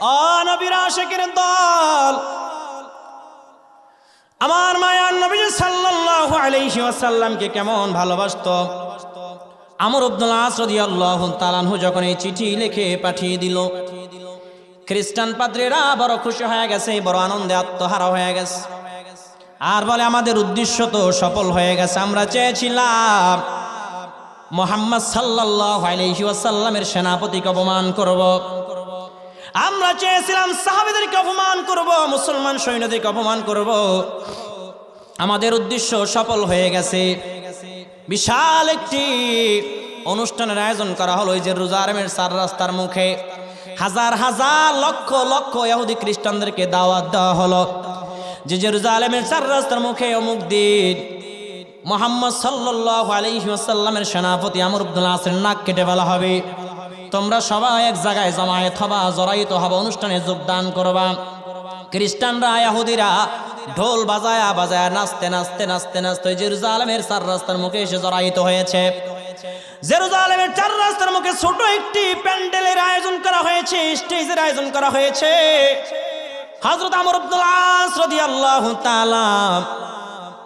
অনবীর দল। আমার মায়ার নবী সাল্লাল্লাহু আলাইহি ওয়াসাল্লামকে কেমন ভালোবাসতো? আমর আব্দুল আস রাদিয়াল্লাহু তাআলাহু যখন এই চিঠি লিখে পাঠিয়ে দিল, খ্রিস্টান পাদ্রীরা বড় খুশি হয়ে গেছে, বড় আনন্দে আত্মহারা হয়ে গেছে। আর বলে, আমাদের উদ্দেশ্য তো সফল হয়ে গেছে, আমরা চেয়েছিলাম মোহাম্মদ সাল্লাল্লাহু আলাইহি ওয়াসাল্লামের সেনাপতিকে অপমান করব। আমরা চেয়েছিলাম সাহাবেদেরকে অপমান করব, মুসলমান সৈন্যদেরকে অপমান করব। আমাদের উদ্দেশ্য সফল হয়ে গেছে। বিশাল একটি অনুষ্ঠানের আয়োজন করা হলো ওই যে রোজারমের চার রাস্তার মুখে। হাজার হাজার লক্ষ লক্ষ ইহুদি খ্রিস্টানদেরকে দাওয়াত দেওয়া হলো। যে জেরুজালেমের চার রাস্তার মুখে অমুক দিন মোহাম্মদ সাল্লাল্লাহু আলাইহি ওয়াসাল্লামের সেনাপতি আমর আব্দুল আসের নাক কেটে ফেলা হবে। তোমরা সবাই এক জায়গায় জমায়েত হবা জড়াইত হবা, অনুষ্ঠানে যোগদান করবা। খ্রিস্টানরা ইহুদিরা ঢোল বাজায়া বাজায়া নাচতে নাচতে নাচতে নাচতে জেরুজালেমের চার রাস্তার মুখে এসে জড়াইত হয়েছে। জেরুজালেমের চার রাস্তার মুখে ছোট একটি প্যান্ডেলের আয়োজন করা হয়েছে, স্টেজের আয়োজন করা হয়েছে। হজরত আমর আব্দুল আস রাদিয়াল্লাহু তাআলা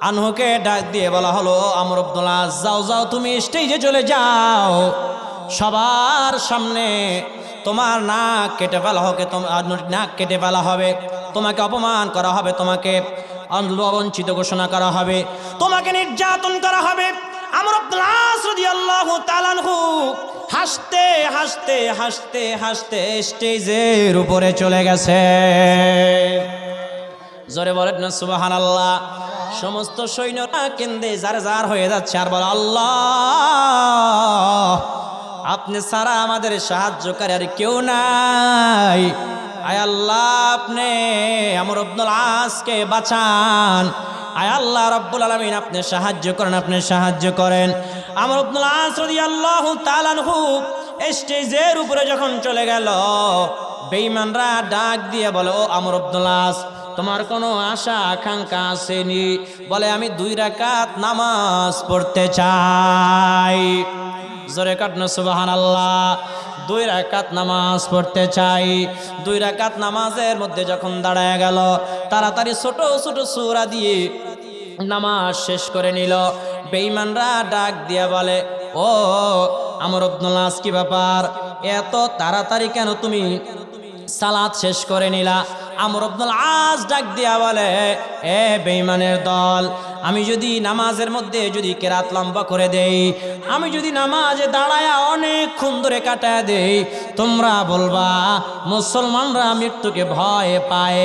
আনহুকে ডাক দিয়ে বলা হলো, আমর আব্দুল আস, যাও যাও, তুমি স্টেজে চলে যাও। সবার সামনে তোমার নাক কেটে ফেলা হবে তোমার নাক কেটে ফেলা হবে। তোমাকে অপমান করা হবে, তোমাকে অবঞ্চিত ঘোষণা করা হবে। তোমাকে নির্যাতন করা হবে। আমর হাসতে হাসতে হাসতে হাসতে স্টেজের উপরে চলে গেছে। জোরে বলেন না সুবাহান আল্লাহ সমস্ত সৈন্যরা কেন্দ্রে যার যার হয়ে যাচ্ছে আর বলে, আল্লাহ! আপনি সারা আমাদের সাহায্যকারী আর কেউ নাই। আয় আল্লাহ, আপনি আমর আব্দুল আসকে বাঁচান। আয় আল্লাহ, রব্বুল আলমিন আপনি সাহায্য করেন, আপনি সাহায্য করেন। আমর আব্দুল আস আল্লাহ তালানহু স্টেজের উপরে যখন চলে গেল বেইমানরা ডাক দিয়ে বলে, ও আমর আব্দুল আস তোমার কোনো আশা, আকাঙ্ক্ষা আসেনি? বলে, আমি দুই রাকাত নামাজ পড়তে চাই। জোরে কাটনো সুবাহান আল্লাহ দুই রাকাত নামাজ পড়তে চাই। দুই রাকাত নামাজের মধ্যে যখন দাঁড়ায় গেল, তাড়াতাড়ি ছোট ছোট সুরা দিয়ে নামাজ শেষ করে নিল। বেঈমানরা ডাক দিয়ে বলে, ও আমর আব্দুল আস, কি ব্যাপার? এত তাড়াতাড়ি কেন তুমি সালাদ শেষ করে নিলা? আমর আব্দুল আজ ডাক দিয়া বলে, এ বেঈমানের দল আমি যদি নামাজের মধ্যে যদি কেরাত লম্বা করে দেই, আমি যদি নামাজে দাঁড়ায়া অনেকক্ষণ ধরে কাটায় দেই, তোমরা বলবা, মুসলমানরা মৃত্যুকে ভয় পায়।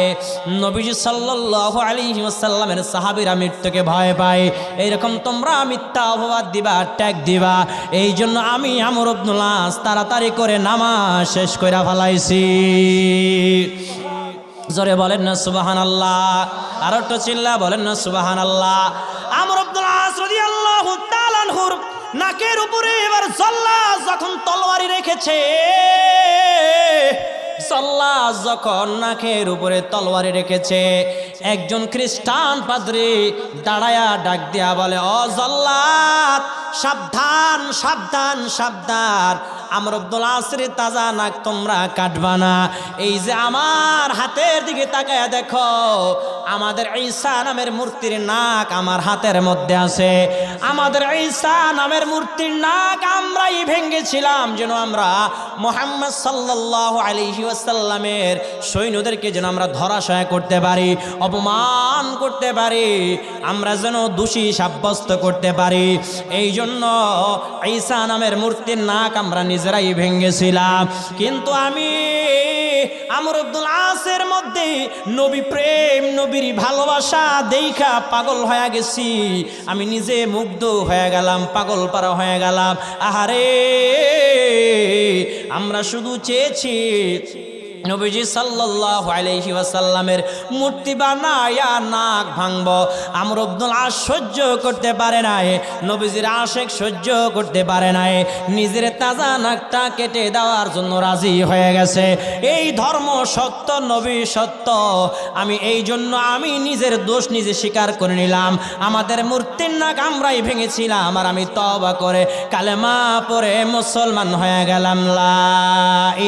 নবীজি সাল্লাল্লাহু আলাইহি ওয়াসাল্লামের সাহাবীরা মৃত্যুকে ভয় পায়। এইরকম তোমরা মিথ্যা অপবাদ দিবা, ট্যাগ দিবা। এই জন্য আমি আমর আব্দুল আজ তাড়াতাড়ি করে নামাজ শেষ করে ফেলাইছি। জোরে বলেন না সুবাহান আল্লাহ আর একটু চিল্লা, বলেন না সুবাহান আল্লাহ আমর আব্দুল আসরদি আল্লাহ তালানহুর নাকের উপরে এবার জল্লা যখন তলোয়ারি রেখেছে, জল্লা যখন নাকের উপরে তলোয়ারি রেখেছে একজন খ্রিস্টান পাদ্রী দাঁড়ায়া ডাক দিয়া বলে, ও জল্লাদ, সাবধান সাবধান সাবধান। আমর আব্দুল আসরে তাজা নাক তোমরা কাটবা না। এই যে আমার হাতের দিকে তাকায় দেখো, আমাদের ঈসা নামের মূর্তির নাক আমার হাতের মধ্যে আছে। আমাদের ঈসা নামের মূর্তির নাক আমরাই ভেঙ্গেছিলাম যেন আমরা মোহাম্মদ সাল্লাল্লাহু আলাইহি ওয়াসাল্লামের সৈন্যদেরকে যেন আমরা ধরাশয় করতে পারি। অপমান করতে পারি, আমরা যেন দোষী সাব্যস্ত করতে পারি। এই জন্য ঈসা নামের মূর্তির নাক আমরা নিজেরাই ভেঙেছিলাম। কিন্তু আমি আমর আব্দুল আসের মধ্যে নবী প্রেম, নবীর ভালোবাসা দেখা পাগল হয়ে গেছি। আমি নিজে মুগ্ধ হয়ে গেলাম, পাগল পারা হয়ে গেলাম। আহারে, আমরা শুধু চেয়েছি নবীজি সাল্লাল্লাহু আলাইহি ওয়াসাল্লামের মূর্তি বানায়া নাক ভাঙব। আমর আব্দুল আস সহ্য করতে পারে নাই, নবীজির আশেক সহ্য করতে পারে নাই। নিজের তাজা নাকটা কেটে দেওয়ার জন্য রাজি হয়ে গেছে। এই ধর্ম সত্য, নবী সত্য। আমি এই জন্য আমি নিজের দোষ নিজে স্বীকার করে নিলাম। আমাদের মূর্তির নাক আমরাই ভেঙেছিলাম আর আমি তবা করে কালেমা পরে মুসলমান হয়ে গেলাম। লা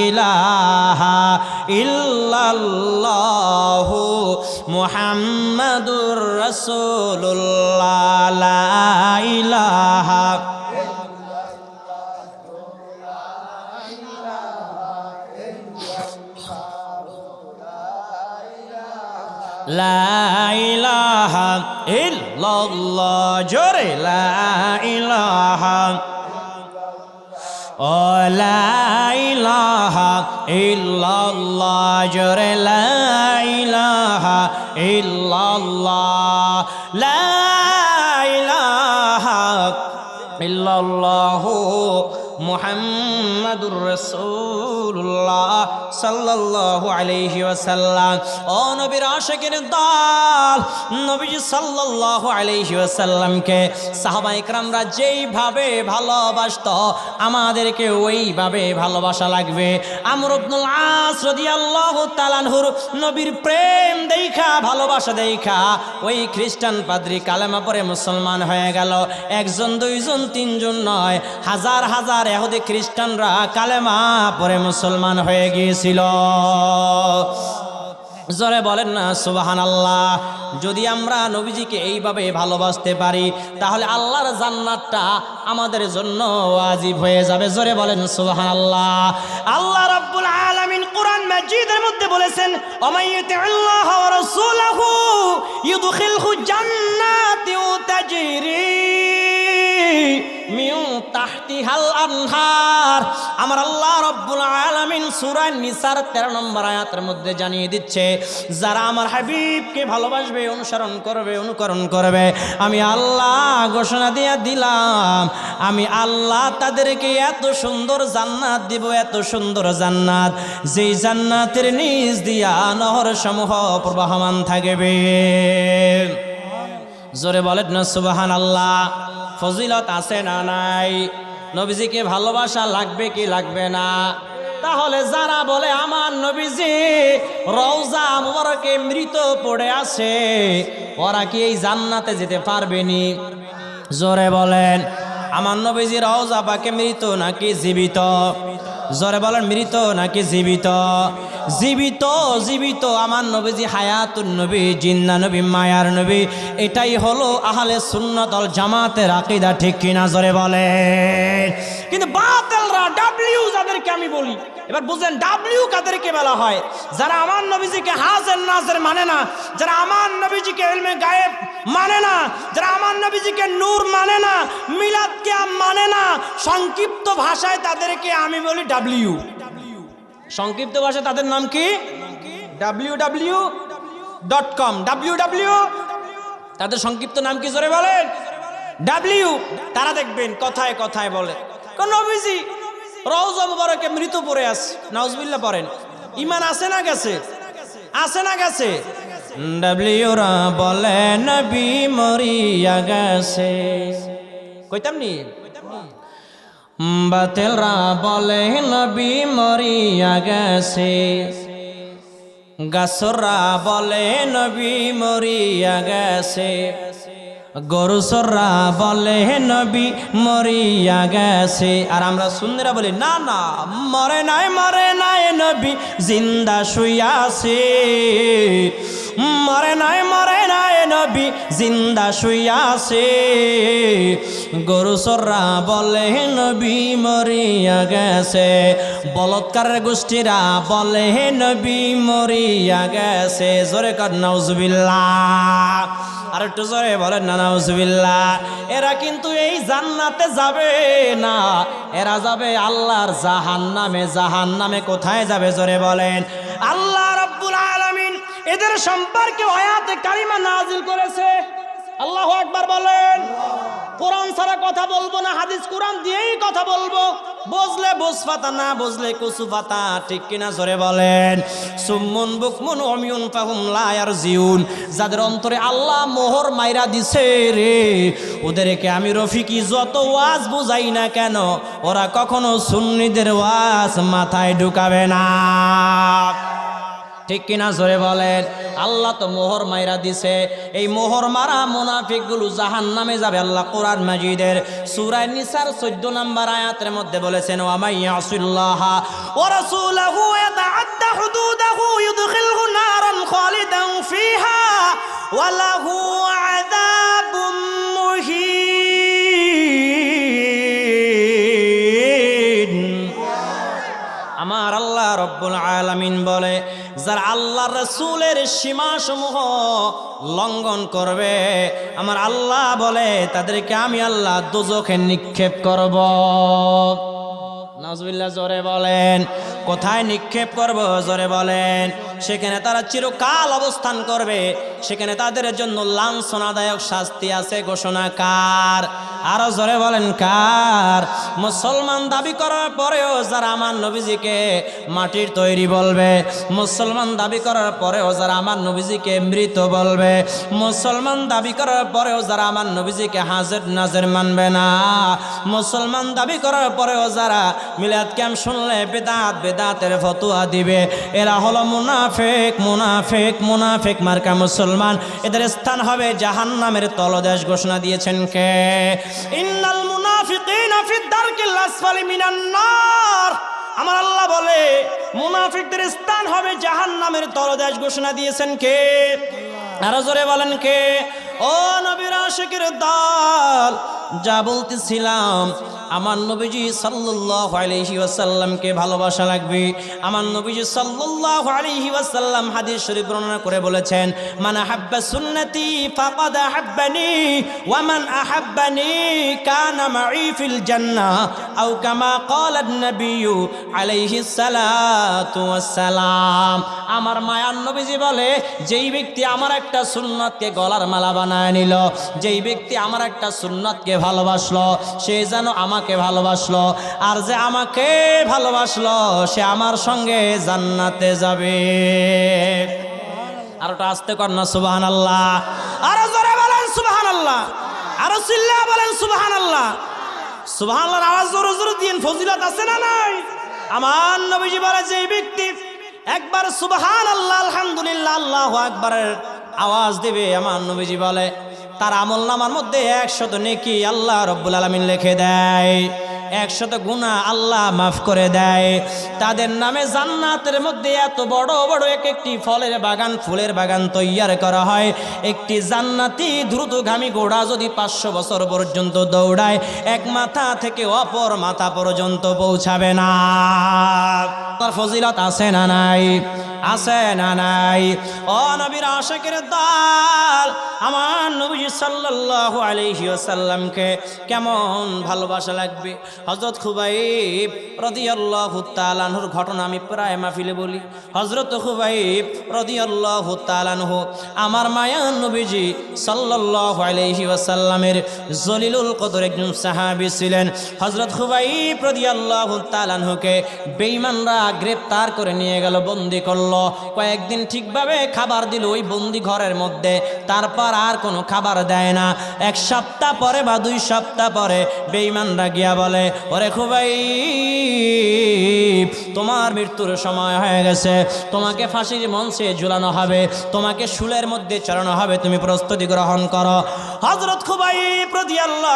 ইলাহা ইল্লাল্লাহু মুহাম্মাদুর রাসূলুল্লাহ লা ইলাহা লা ইলাহা ইল্লাল্লাহ জোরে লা ইলাহা ও লা ইলাহা ইল্লাল্লাহ জোরে লা ইলাহা ইল্লাল্লাহ লা ইলাহা ইল্লাল্লাহু মুহাম্মাদুর রাসূলুল্লাহ সাল্লাল্লাহু আলাইহি ওয়াসাল্লাম। ও নবীর আশিকের যেইভাবে ভালোবাসতো, আমাদেরকে ওইভাবে ভালোবাসা লাগবে। আমর ইবনুল আস নবীর প্রেম দেখা, ভালোবাসা দেখা, ওই খ্রিস্টান পাদ্রী কালেমা পরে মুসলমান হয়ে গেল। একজন, দুইজন, তিনজন নয়, হাজার হাজার এহুদি খ্রিস্টানরা কালেমা পরে মুসলমান হয়ে গিয়েছিল। জোরে বলেন না সুবাহান আল্লাহ যদি আমরা নবীজিকে এইভাবে ভালোবাসতে পারি, তাহলে আল্লাহর জান্নাতটা আমাদের জন্য ওয়াজিব হয়ে যাবে। জোরে বলেন সুবাহান আল্লাহ আল্লাহ রাব্বুল আলামিন কোরআন মাজিদের মধ্যে বলেছেন অমাইয়াতি আল্লাহ ওয়া রাসূলহু ইউদখিলহু জান্নাতিন তাজরি মিউ তাহতিহাল আনহার। আমার আল্লাহ রব্বুল আলামিন সূরা নিসার 13 নম্বর আয়াতের মধ্যে জানিয়ে দিচ্ছে, যারা আমার হাবিবকে ভালোবাসবে, অনুসরণ করবে, অনুকরণ করবে, আমি আল্লাহ ঘোষণা দিয়ে দিলাম, আমি আল্লাহ তাদেরকে এত সুন্দর জান্নাত দিব, এত সুন্দর জান্নাত। যেই জান্নাতের নিজ দিয়া নহর সমূহ প্রবাহমান থাকবে। জোরে বলেন না সুবাহান আল্লাহ ফজিলত আছে না নাই? নবীজিকে ভালোবাসা লাগবে কি লাগবে না? তাহলে যারা বলে, আমার নবীজি রওজা মুবারকে মৃত পড়ে আছে, ওরা কি এই জান্নাতে যেতে পারবেনি জোরে বলেন, আমার নবীজি রওজা পাকে মৃত নাকি জীবিত? জোরে বলেন, মৃত নাকি জীবিত? জীবিত জীবিত আমার নবীজি, হায়াতুন নবী, জিন্না নবী, মায়ার নবী, এটাই হলো আহলে সুন্নতল জামাতের আকিদা, ঠিক কিনা জোরে বলে কিন্তু বাতেলরা ডাব্লিউ যাদেরকে আমি বলি, এবার বুঝলেন ডাব্লিউ কাদেরকে বলা হয়? যারা আমার নবীজিকে হাজের নাজের মানে না, যারা আমার নবীজিকে ইলমে গায়েব মানে না, যারা আমার নবীজিকে নূর মানে না, মিলাদকে মানে না, সংক্ষিপ্ত ভাষায় তাদেরকে আমি বলি ডাব্লিউ সংক্ষিপ্ত ভাষায় তাদের নাম কি? W W dot com W W তাদের সংক্ষিপ্ত নাম কি জোরে বলেন? ডাব্লিউ তারা দেখবেন কথায় কথায় বলে। কোন নবীজি রওজা মুবারকে মৃত পড়ে আছে নাউজবিল্লাহ পড়েন। ইমান আছে না গেছে? আছে না গেছে? ডাব্লিউ রা বলে নবী মরিয়া গেছে। কইতাম নি? বাতেলরা বলে, নবী মরিয়া গেছে। গাছরা বলে, নবী মরিয়া গেছে। গরুসররা বলে, নবী মরিয়া গেছে। আর আমরা সুন্দরা বলি, না না, মরে নাই মরে নাই, নবী জিন্দা শুইয়াছে। মরে নাই মরে নাই নবী, জিন্দা শুইয়াছে গরুসররা বলে, নবী মরিয়া গেছে। বলৎকারের গোষ্ঠীরা বলে, নবী মরিয়া গেছে। জোরে কর, নাউজুবিল্লাহ। আর একটু জোরে বলেন না, নাউজুবিল্লাহ। এরা কিন্তু এই জান্নাতে যাবে না। এরা যাবে আল্লাহর জাহান নামে জাহান নামে কোথায় যাবে? জোরে বলেন। আল্লাহ এদের সম্পর্কে আয়াতে কারিমা নাজিল করেছে। আল্লাহু আকবার বলেন, কোরআন ছাড়া কথা বলব না, হাদিস কোরআন দিয়েই কথা বলব। বুঝলে বুঝ পাতা না বুঝলে কুসু পাতা ঠিক কিনা জোরে বলেন। সুমন বুকমন অমিউন ফাহুম লায়ার জিউন যাদের অন্তরে আল্লাহ মোহর মাইরা দিছে রে, ওদেরকে আমি রফিকি যত ওয়াজ বুঝাই না কেন, ওরা কখনো সুন্নিদের ওয়াজ মাথায় ঢুকাবে না। ঠিক কিনা জোরে বলেন? আল্লাহ তো মোহর মাইরা দিছে। এই মোহর মারা মুনাফিকগুলো জাহান নামে যাবে, আল্লাহ কোরআন মাজিদের সুরায় নিসার চোদ্দ নাম্বার আয়াতের মধ্যে বলেছেন ওয়া লাহু আমার আল্লাহ রব্বুল আলামিন বলে যারা আল্লাহ রসুলের সীমাসমূহ লঙ্ঘন করবে, আমার আল্লাহ বলে, তাদেরকে আমি আল্লাহ দুজখে নিক্ষেপ করব। নাজবিল্লা জোরে বলেন। কোথায় নিক্ষেপ করব, জোরে বলেন। সেখানে তারা চিরকাল অবস্থান করবে। সেখানে তাদের জন্য লাঞ্ছনাদায়ক শাস্তি আছে, ঘোষণা কার? আরও জোরে বলেন, কার? মুসলমান দাবি করার পরেও যারা আমার নবীজিকে মাটির তৈরি বলবে, মুসলমান দাবি করার পরেও যারা আমার নবীজিকে মৃত বলবে, মুসলমান দাবি করার পরেও যারা আমার নবীজিকে হাজির নাজের মানবে না, মুসলমান দাবি করার পরেও যারা মিলাদ ক্যাম্প শুনলে বেদাত, বেদাতের ফতুয়া দিবে। এরা হলো মুনাফেক মুনাফেক মুনাফেক, মার্কা মুসলমান। এদের স্থান হবে জাহান্নামের তলদেশ ঘোষণা দিয়েছেন কে? ইন্নাল মুনাফিকিনা ফিদ দারকিল আসফালি মিনান নার। আমার আল্লাহ বলে, মুনাফিকদের স্থান হবে জাহান্নামের তলদেশ ঘোষণা দিয়েছেন কে? আরও জোরে বলেন কে? ও নবীর আশিকের দল, যা বলতেছিলাম, আমার নবীজি সাল্লাল্লাহু আলাইহি ওয়াসাল্লামকে ভালোবাসা লাগবে। আমার নবীজি সাল্লাল্লাহু আলাইহি ওয়াসাল্লাম হাদিস শরীফ বর্ণনা করে বলেছেন মানে আহাব্বা সুন্নতি ফাকাদ আহাব্বানি, ওয়া মান আহাব্বানি কানা মাই ফিল জান্নাহ, আও কামা ক্বালা আন-নাবিয়্যু আলাইহি সালাতু ওয়াসসালাম। আমার মায়ার নবীজি বলে, যেই ব্যক্তি আমার একটা সুন্নতকে গলার মালা বানায় নিল। যেই ব্যক্তি আমার একটা সুন্নতকে ভালোবাসলো, সে যেন আমাকে ভালোবাসলো। আর যে আমাকে ভালোবাসলো, সে আমার সঙ্গে জান্নাতে যাবে। আর ওটা আসতে কর না সুবাহান আল্লাহ আরও জোরে বলেন সুবাহান আল্লাহ আরও চিল্লা বলেন সুবাহান আল্লাহ সুবাহান আল্লাহর আওয়াজ জোরে জোরে দিন, ফজিলত আছে না নাই? আমার নবীজি বলে যে ব্যক্তি একবার সুবাহান আল্লাহ আলহামদুলিল্লাহ, আল্লাহ আকবারের আওয়াজ দেবে, আমার নবীজি বলে। তার আমল নামার মধ্যে একশত নেকি আল্লাহ রব্বুল আলমিন লিখে দেয়, একশত গুণা আল্লাহ মাফ করে দেয়। তাদের নামে জান্নাতের মধ্যে এত বড় বড় এক একটি ফলের বাগান, ফুলের বাগান তৈয়ার করা হয়। একটি জান্নাতি দ্রুতগামী ঘোড়া যদি পাঁচশো বছর পর্যন্ত দৌড়ায়, এক মাথা থেকে অপর মাথা পর্যন্ত পৌঁছাবে না। তার ফজিলত আছে না নাই? আছে না নাই? ও নবীর আশাকের দাল, আমার নবী সাল্লাল্লাহু আলাইহি কেমন ভালোবাসা লাগবে? হযরত খুবাইব রাদিয়াল্লাহু তাআলার ঘটনা আমি প্রায় মাহফিলে বলি। হযরত খুবাইব রাদিয়াল্লাহু তাআলাহু আমার মায়া নবীজি সাল্লাল্লাহু আলাইহি ওয়াসাল্লামের জলিলুল কদর একজন সাহাবী ছিলেন। হযরত খুবাইব রাদিয়াল্লাহু তাআলাহুকে বেঈমানরা গ্রেফতার করে নিয়ে গেল, বন্দি করল। কয়েকদিন ঠিকভাবে খাবার দিল ওই বন্দি ঘরের মধ্যে, তারপর আর কোনো খাবার দেয় না। এক সপ্তাহ পরে বা দুই সপ্তাহ পরে বেঈমানরা গিয়া বলে, ওরে খুবাই তোমার মৃত্যুর সময় হয়ে গেছে। তোমাকে ফাঁসির মঞ্চে ঝুলানো হবে, তোমাকে শুলের মধ্যে চড়ানো হবে, তুমি প্রস্তুতি গ্রহণ করো। হজরত খুবাই প্রতি আল্লাহ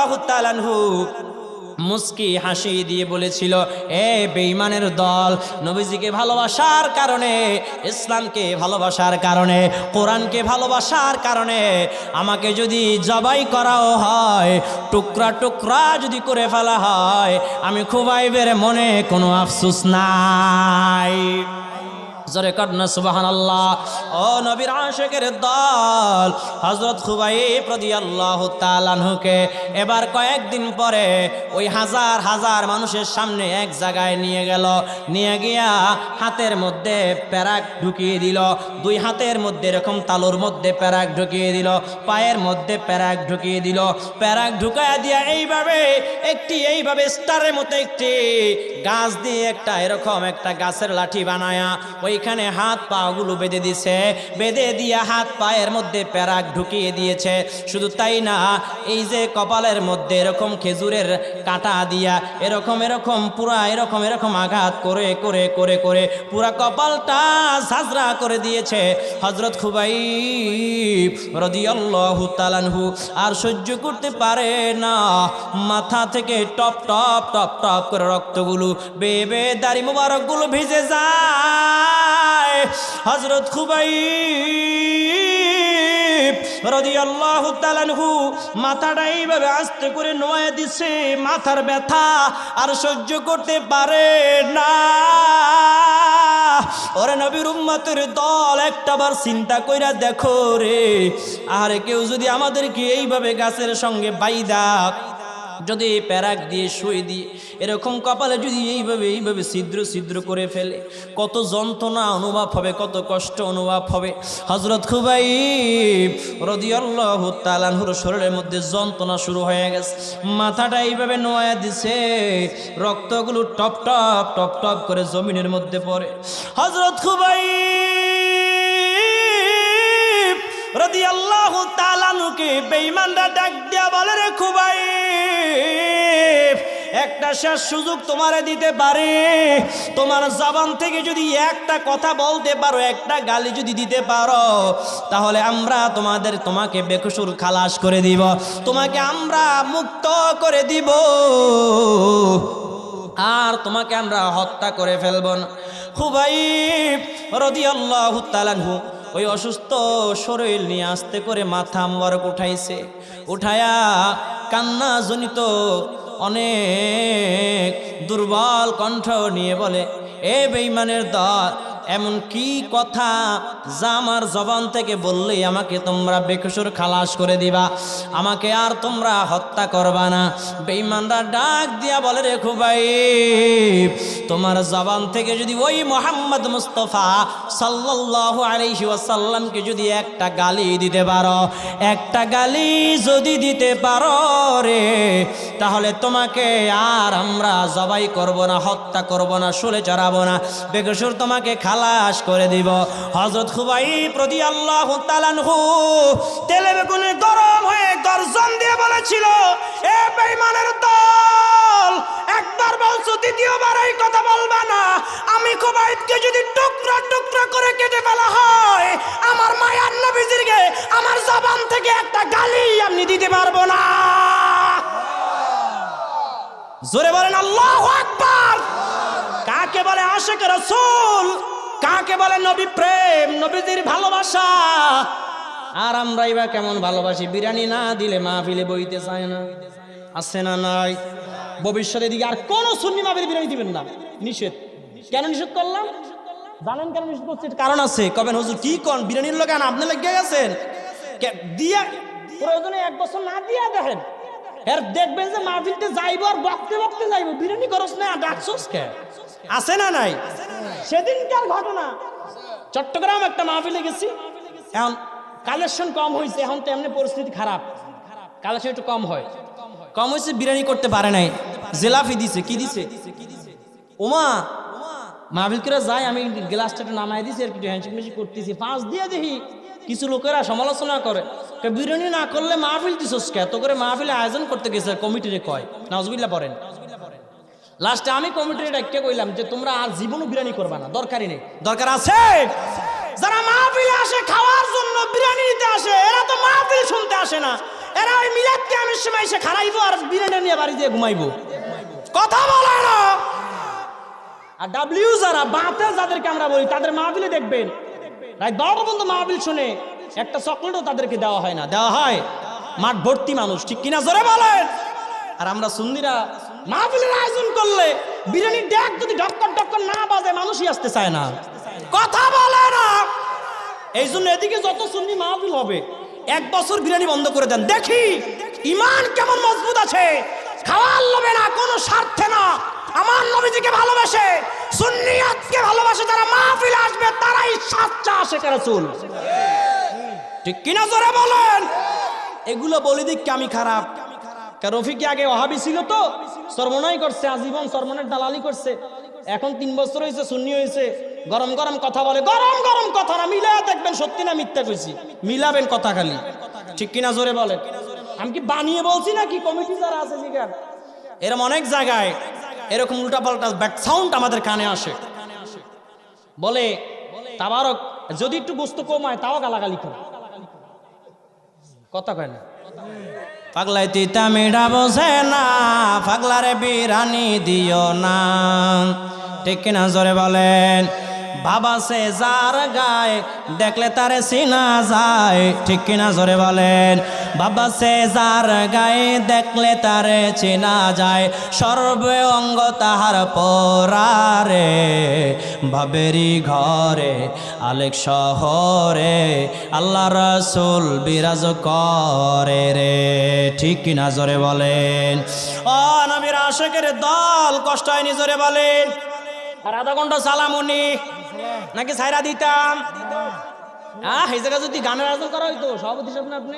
মুস্কি হাসি দিয়ে বলেছিল, এ বেঈমানের দল, নবীজিকে ভালোবাসার কারণে, ইসলামকে ভালোবাসার কারণে, কোরআনকে ভালোবাসার কারণে আমাকে যদি জবাই করাও হয়, টুকরা টুকরা যদি করে ফেলা হয়, আমি খুবাইবের মনে কোনো আফসুস নাই। জরে কর্ণ সুবাহান আল্লাহ ও নবীর আশেকের দল হজরত খুবাই প্রদি আল্লাহ তালানহুকে এবার কয়েকদিন পরে ওই হাজার হাজার মানুষের সামনে এক জায়গায় নিয়ে গেল। নিয়ে গিয়া হাতের মধ্যে প্যারাক ঢুকিয়ে দিল। দুই হাতের মধ্যে এরকম তালুর মধ্যে প্যারাক ঢুকিয়ে দিল। পায়ের মধ্যে প্যারাক ঢুকিয়ে দিল। প্যারাক ঢুকায় দিয়া এইভাবে, একটি এইভাবে স্টারের মতো একটি গাছ দিয়ে একটা এরকম একটা গাছের লাঠি বানায়া ওই এইখানে হাত পা গুলো বেঁধে দিছে। বেঁধে দিয়ে হাত পায়ের মধ্যে প্যারাক ঢুকিয়ে দিয়েছে। শুধু তাই না, এই যে কপালের মধ্যে এরকম খেজুরের কাটা দিয়া এরকম এরকম পুরা এরকম এরকম আঘাত করে করে করে করে পুরা কপালটা ঝাঁঝরা করে দিয়েছে। হজরত খুবাই রদিয়াল্লাহু তালানহু আর সহ্য করতে পারে না। মাথা থেকে টপ টপ টপ টপ করে রক্তগুলো বেবে দাড়ি মোবারকগুলো ভিজে যায়। হজরত খুবাই মাথাটা এইভাবে আস্তে করে নোয়া দিছে, মাথার ব্যথা আর সহ্য করতে পারে না। ওরে নবীর উম্মতের দল একটাবার চিন্তা কইরা দেখো রে, আর কেউ যদি আমাদেরকে এইভাবে গাছের সঙ্গে বাইদা যদি প্যারাক দিয়ে শুয়ে দিয়ে এরকম কপালে যদি এইভাবে এইভাবে ছিদ্র ছিদ্র করে ফেলে, কত যন্ত্রণা অনুভব হবে, কত কষ্ট অনুভব হবে। হজরত খুবাই রদিয়াল্লাহু তালানহুর শরীরের মধ্যে যন্ত্রণা শুরু হয়ে গেছে। মাথাটা এইভাবে নোয়া দিছে, রক্তগুলো টপ টপ টপ টপ করে জমিনের মধ্যে পড়ে। হজরত খুবাই রদি আল্লাহ তালানুকে বেইমানরা ডাক দিয়া বলে রে খুবাই একটা শেষ সুযোগ তোমারে দিতে পারে। তোমার জবান থেকে যদি একটা কথা বলতে পারো, একটা গালি যদি দিতে পারো, তাহলে আমরা তোমাদের, তোমাকে বেকসুর খালাস করে দিব, তোমাকে আমরা মুক্ত করে দিব। আর তোমাকে আমরা হত্যা করে ফেলব না। খুবাই রদি আল্লাহ তালানহু ওই অসুস্থ শরীর নিয়ে আসতে করে মাথা মোবারক উঠাইছে। উঠায়া কান্না জনিত অনেক দুর্বল কণ্ঠ নিয়ে বলে, এ বেইমানের দল এমন কি কথা যা আমার জবান থেকে বললেই আমাকে তোমরা বেকসুর খালাস করে দিবা? আমাকে আর তোমরা হত্যা করবা না। বেইমানরা ডাক দিয়া বলে রেখো ভাই তোমার জবান থেকে যদি ওই মোহাম্মদ মুস্তফা সাল্লাল্লাহু আলাইহি ওয়াসাল্লামকে যদি একটা গালি দিতে পারো, একটা গালি যদি দিতে পারো রে, তাহলে তোমাকে আর আমরা জবাই করব না, হত্যা করব না, শুলে চড়াবো না। বেকসুর তোমাকে খালাস করে দিব। হজরত খুবাই প্রতি আল্লাহ তালানহু তেলে বেগুনে গরম হয়ে গর্জন দিয়ে বলেছিল, এ বেঈমানের দল, একবার বলছো দ্বিতীয়বার এই কথা বলবা না। আমি খুবাইতকে যদি টুকরা টুকরা করে কেটে ফেলা হয়, আমার মায়ার নবীজিরকে আমার জবান থেকে একটা গালি আমি দিতে পারব না। জোরে বলেন, আল্লাহ আকবার! কাকে বলে? আশেক রসুল। কাকে বলে নবী প্রেম, নবীজির ভালোবাসা। আর আমরাই বা কেমন ভালোবাসি? বিরিয়ানি না দিলে মাহফিলে বইতে চায় না। আছে না নাই? ভবিষ্যতে দিকে আর কোন সুন্নি মাহফিলে বিরিয়ানি দিবেন না। নিষেধ। কেন নিষেধ করলাম? জানেন কেন নিষেধ করছে? কারণ আছে। কবেন হুজুর, কি কোন? বিরিয়ানির লোক আপনি লেগে গেছেন দিয়া প্রয়োজনে এক বছর না দিয়া দেখেন। এর দেখবেন যে মাহফিলতে যাইব আর বকতে বকতে যাইব। বিরিয়ানি করস না ডাকছস কে? আছে না নাই? সেদিনকার ঘটনা। চট্টগ্রাম একটা মাহফিলে গেছি। এখন কালেকশন কম হয়েছে, এখন তো এমনি পরিস্থিতি খারাপ। কালেকশন একটু কম হয়। কম হয়েছে, বিরিয়ানি করতে পারে নাই। জেলাফি দিছে, কি দিছে? ওমা মাহফিল করে যাই আমি গ্লাসটা একটু নামাই দিছি, আর কিছু হ্যান্ডশেক মেশিক করতেছি। পাঁচ দিয়ে দেখি, কিছু লোকেরা সমালোচনা করে। বিরিয়ানি না করলে মাহফিল দিছস কে? তো করে মাহফিলে আয়োজন করতে গেছে, কমিটিরে কয়। নাজবিল্লা পড়েন। লাস্টে আমি কমিটির ডাক্কে কইলাম যে তোমরা আর জীবনও বিরিয়ানি করবা না, দরকারই নেই। দরকার আছে? যারা মাহফিলে আসে, খাওয়ার জন্য বিরিয়ানি নিতে আসে, এরা তো মাহফিল শুনতে আসে না। এরা ওই মিলাদ কেমন সময় এসে খারাইবো আর বিরিয়ানি নিয়ে বাড়ি দিয়ে ঘুমাইবো। কথা বলে না। আর ডাব্লিউ যারা, বাতে যাদেরকে আমরা বলি, তাদের মাহফিলে দেখবেন। রাত বারোটা পর্যন্ত মাহফিল শুনে একটা চকলেটও তাদেরকে দেওয়া হয় না। দেওয়া হয় মাঠ ভর্তি মানুষ, ঠিক কিনা? জোরে বলেন। আর আমরা সুন্দিরা মাহফিলের আয়োজন করলে বিরিয়ানির ড্যাক যদি ডক্কর ডক্কর না বাজে, মানুষই আসতে চায় না। কথা বলে না। এই জন্য এদিকে যত সুন্নি মাহফিল হবে, এক বছর বিরিয়ানি বন্ধ করে দেন। দেখি, ইমান কেমন মজবুত আছে? খাওয়ার লোভে না, কোনো স্বার্থে না। আমার নবীজিকে ভালোবাসে, সুন্নিয়াতকে ভালোবাসে, যারা মাহফিলে আসবে, তারাই সাচ্চা আসে কারা চুল ঠিক কিনা জোরে বলেন? এগুলো বলি দিক আমি খারাপ। কারণ রফিকে আগে অহাবি ছিল তো? সর্বনয় করছে, আজীবন সর্বনের দালালি করছে। এখন তিন বছর হয়েছে, সুন্নি হয়েছে। গরম গরম কথা বলে, গরম গরম কথা না মিলা দেখবেন সত্যি না মিথ্যা কইছি। মিলাবেন কথা খালি। ঠিক কিনা জোরে বলেন। আমি কি বানিয়ে বলছি নাকি? কমিটি যারা আছে জিগার এরকম অনেক জায়গায় এরকম উল্টাপাল্টা ব্যাক সাউন্ড আমাদের কানে আসে। বলে, তাবারক, যদি একটু গোস্ত কমায় তাও গালাগালি করে। কথা কয় না। পাগলাই তিতা মিঠা বসে না পাগলারে বিরানি দিও না। ঠিক কিনা জোরে বলেন? বাবা সে যার গায় দেখলে তারে সিনা যায়। ঠিক কিনা জোরে বলেন? বাবা সে যার গায়ে দেখলে তারে চেনা যায়। সর্বে অঙ্গ তাহার পরারে বাবেরি ঘরে, আলেক শহরে, আল্লাহ রসুল বিরাজ করে রে। ঠিক কিনা জোরে বলেন? ও নবীর আশেকের দল কষ্ট হয়নি জোরে বলেন। আর আধা ঘণ্টা সালাম উনি নাকি সাইরা দিতাম? আহ, এই জায়গায় যদি গানের আয়োজন করা হইতো, সভাপতি সাহেব না আপনি?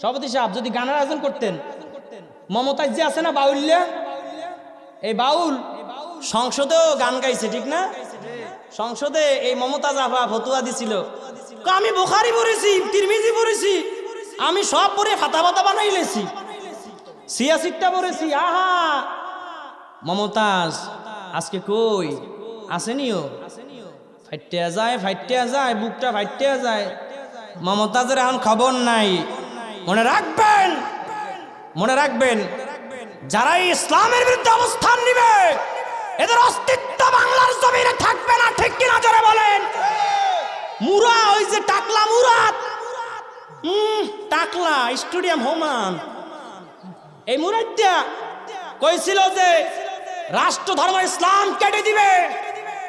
সভাপতি সাহেব, যদি গানের আয়োজন করতেন, মমতাজ যে আছে না বাউল্যা এই বাউল, সংসদেও গান গাইছে, ঠিক না? সংসদে এই মমতাজ আফা ফতুয়া দিছিল। আমি বোখারি পড়েছি, তিরমিজি পড়েছি, আমি সব পড়ে ফাতা ফাতা বানাই লেছি। সিয়াসিটটা পড়েছি, আহা! মমতাজ, আজকে কই? আসেনিও? ফাইটিয়া যায় ফাইটিয়া যায়, বুকটা ফাইটিয়া যায়। মমতাজের এখন খবর নাই। মনে রাখবেন মনে রাখবেন যারা এই ইসলামের বিরুদ্ধে অবস্থান নিবে, এদের অস্তিত্ব বাংলার জমিনে থাকবে না, ঠিক কিনা যারা বলেন? মুরা, ওই যে টাকলা মুরাদ। হুম টাকলা, স্টেডিয়াম হোমান। এই মুরাদটা কইছিল যে রাষ্ট্র ধর্ম ইসলাম কেটে দিবে।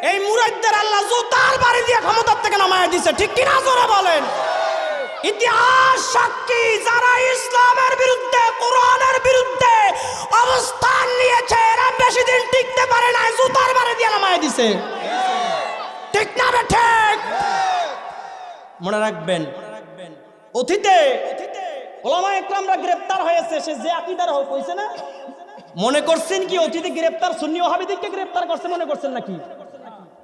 এই মুরাদদের আল্লাহ জুতার বাড়ি দিয়ে ক্ষমতার থেকে নামায় দিছে। ঠিক কিনা জোরে বলেন? ইতিহাস সাক্ষী, যারা ইসলামের বিরুদ্ধে, কোরআনের বিরুদ্ধে অবস্থান নিয়েছে, এরা বেশি দিন টিকতে পারে না জুতার বাড়ি দিয়ে নামায় দিছে। ঠিক না বে ঠিক? মনে রাখবেন, অতীতে ওলামা একরামরা গ্রেপ্তার হয়েছে, সে যে আকিদার হোক হয়েছে না? মনে করছেন কি অতীতে গ্রেপ্তার সুন্নি ওহাবিদিককে গ্রেপ্তার করছে, মনে করছেন নাকি?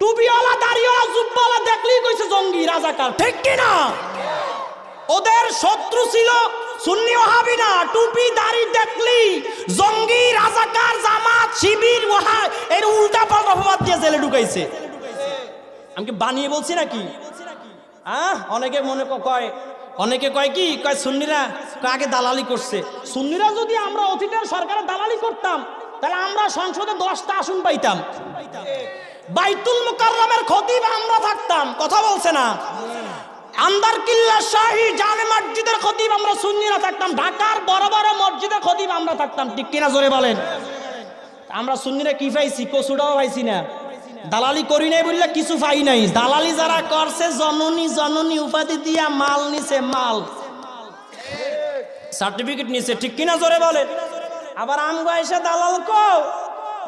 টুপিওয়ালা, দাড়িওয়ালা, জুব্বাওয়ালা দেখলেই কইছে জঙ্গি, রাজাকার। ঠিক কি না ওদের শত্রু ছিল সুন্নি ওহাবি না টুপি, দাড়ি দেখলি জঙ্গি, রাজাকার, জামাত, শিবির, ওহা, এর উল্টা পাল্টা অপবাদ দিয়ে জেলে ঢুকাইছে। আমি কি বানিয়ে বলছি নাকি? আহ, অনেকে মনে কয়, অনেকে কয় কি? কয় সুন্নিরা আগে দালালি করছে। সুন্নিরা যদি আমরা অতীতের সরকারের দালালি করতাম, তাহলে আমরা সংসদে দশটা আসন পাইতাম। বাইতুল মুকাররমের খতিব আমরা থাকতাম, কথা বলছে না। আন্দার কিল্লা শাহী জামে মসজিদের খতিব আমরা সুন্নিরা থাকতাম, ঢাকার বড় বড় মসজিদের খতিব আমরা থাকতাম, ঠিক কিনা জোরে বলেন? আমরা সুন্নিরা কি পাইছি? কচুটাও পাইছি না। দালালি করি নাই বললে কিছু পাই নাই। দালালি যারা করছে, জননী জননী উপাধি দিয়া মাল নিছে, মাল। সার্টিফিকেট নিছে, ঠিক কিনা জোরে বলে আবার আমগো এসে দালাল কো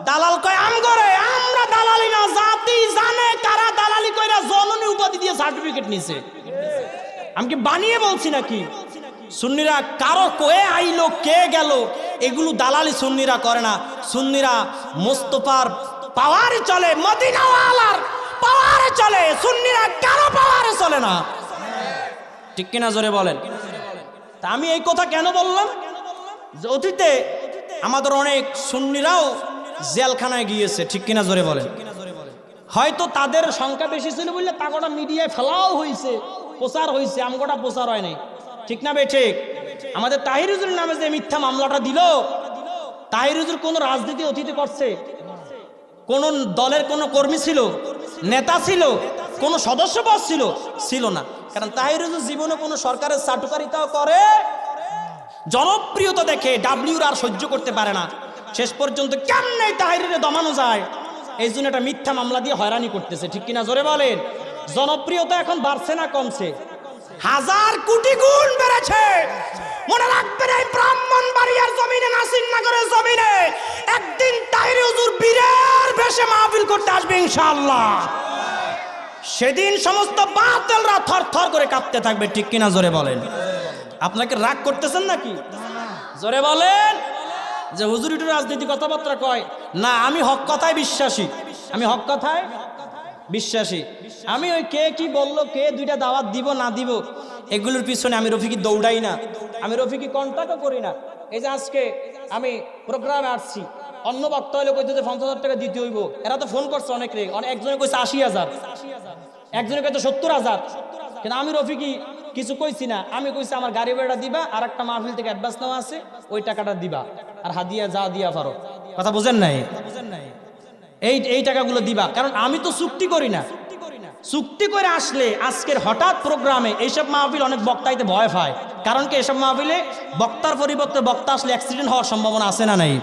দালাল কয়, আম করে আমরা দালালি না, জাতি জানে কারা দালালি কইরা জননী উপাধি দিয়ে সার্টিফিকেট নিছে। আমি কি বানিয়ে বলছি নাকি? সুন্নিরা, কারও কয়ে আইলো, কে গেল, এগুলো দালালি সুন্নিরা করে না। সুন্নিরা, মোস্তফার পাওয়ারে চলে, মদিনাওয়ালার পাওয়ারে চলে, সুন্নিরা কারও পাওয়ারে চলে না। ঠিক কিনা জোরে বলেন? তা আমি এই কথা কেন বললাম? অতীতে আমাদের অনেক সুন্নিরাও জেলখানায় গিয়েছে, ঠিক কিনা জোরে বলেন। হয়তো তাদের সংখ্যা বেশি ছিল বললে তাগোটা মিডিয়ায় ফেলাও হয়েছে প্রচার হয়েছে আমগোটা প্রচার হয় নাই ঠিক না বে ঠিক? আমাদের তাহিরুজুর নামে যে মিথ্যা মামলাটা দিল তাহিরুজুর কোন রাজনীতি অতীতে করছে? কোন দলের কোন কর্মী ছিল? নেতা ছিল? কোন সদস্য পদ ছিল? ছিল না। কারণ তাহিরুজুর জীবনে কোনো সরকারের চাটুকারিতাও করে, জনপ্রিয়তা দেখে ডাব্লিউর আর সহ্য করতে পারে না। শেষ পর্যন্ত কেমনে তাহিরে দমানো যায়? এই জন্য একটা মিথ্যা মামলা দিয়ে হয়রানি করতেছে, ঠিক কিনা? জোরে বলেন। জনপ্রিয়তা এখন বাড়ছে না কমছে? হাজার কোটি গুণ বেড়েছে। মনে রাখবেন এই ব্রাহ্মণ বাড়িয়ার জমিনে নাসির নগরের জমিনে একদিন তাহির হুজুর বীরের বেশে মাহফিল করতে আসবে, ইনশাআল্লাহ। সেদিন সমস্ত বাতিলরা থর থর করে কাঁপতে থাকবে, ঠিক কিনা? জোরে বলেন। আপনাকে রাগ করতেছেন নাকি? জোরে বলেন। যে হুজুর রাজনীতি কথাবার্তা কয়, না, আমি হক কথায় বিশ্বাসী। আমি হক কথায় বিশ্বাসী। আমি ওই কে কি বলল, কে দুইটা দাওয়াত দিব, না দিব, এগুলোর পিছনে আমি রফিকি দৌড়াই না। আমি রফিকি কন্ট্যাক্টও করি না। এই যে আজকে আমি প্রোগ্রামে আসছি, অন্য বক্তা হলে কইতে যে পঞ্চাশ হাজার টাকা দিতে হইব। এরা তো ফোন করছে অনেক রে একজনে কইছে আশি হাজার, একজনে কইছে সত্তর হাজার। কিন্তু আমি রফিকি কিছু কইছি না। আমি কইছি, আমার গাড়ি ভাড়া দিবা আর একটা মাহফিল থেকে অ্যাডভান্স নেওয়া আছে, ওই টাকাটা দিবা। আর হাদিয়া যা দিয়া পারো। কথা বুঝেন নাই? এই এই টাকাগুলো দিবা। কারণ আমি তো চুক্তি করি না। চুক্তি করে আসলে আজকের হঠাৎ প্রোগ্রামে এইসব মাহফিল অনেক বক্তাইতে ভয় পায়। কারণ কি এসব মাহফিলে বক্তার পরিবর্তে বক্তা আসলে অ্যাক্সিডেন্ট হওয়ার সম্ভাবনা আছে না নাই?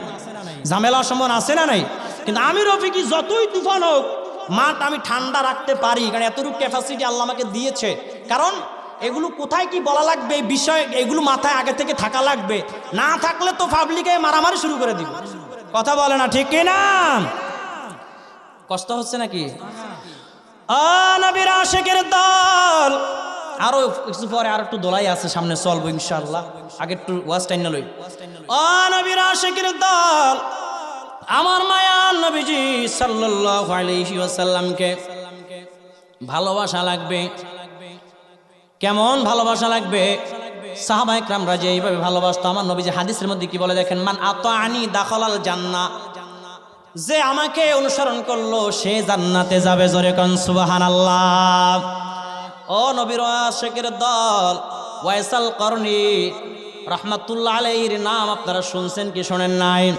ঝামেলা সম্ভাবনা আছে না নাই? কিন্তু আমি রফিকি, যতই তুফান হোক, মাঠ আমি ঠান্ডা রাখতে পারি। কারণ এতটুকু ক্যাপাসিটি আল্লাহ আমাকে দিয়েছে। কারণ এগুলো কোথায় কি বলা লাগবে? বিষয় এগুলো মাথায় আগে থেকে থাকা লাগবে। না থাকলে তো পাবলিকে মারামারি শুরু করে দিব। কথা বলে না, ঠিক না কষ্ট হচ্ছে নাকি? নবীর আশেকের দল। আরও কিছু পরে আর একটু দোলাই আছে, সামনে চলবো ইনশাল্লাহ আগে একটু ওয়াজ টাইন লই। আশেকের দল। আমার মায়া নবীজি সাল্লাল্লাহু আলাইহি ওয়াসাল্লামকে ভালোবাসা লাগবে। কেমন ভালোবাসা লাগবে? সাহাবা একরামরা যে এইভাবে ভালোবাসতো, আমার নবী যে হাদিসের মধ্যে কি বলে দেখেন? মান আত আনি দাখলাল জান্না যে আমাকে অনুসরণ করল, সে জান্নাতে যাবে জোরে কন সুবাহান আল্লাহ ও নবীর আশেকের দল, ওয়াইসাল করনি রহমাতুল্লাহ আলাইহির নাম আপনারা শুনছেন কি শোনেন নাই?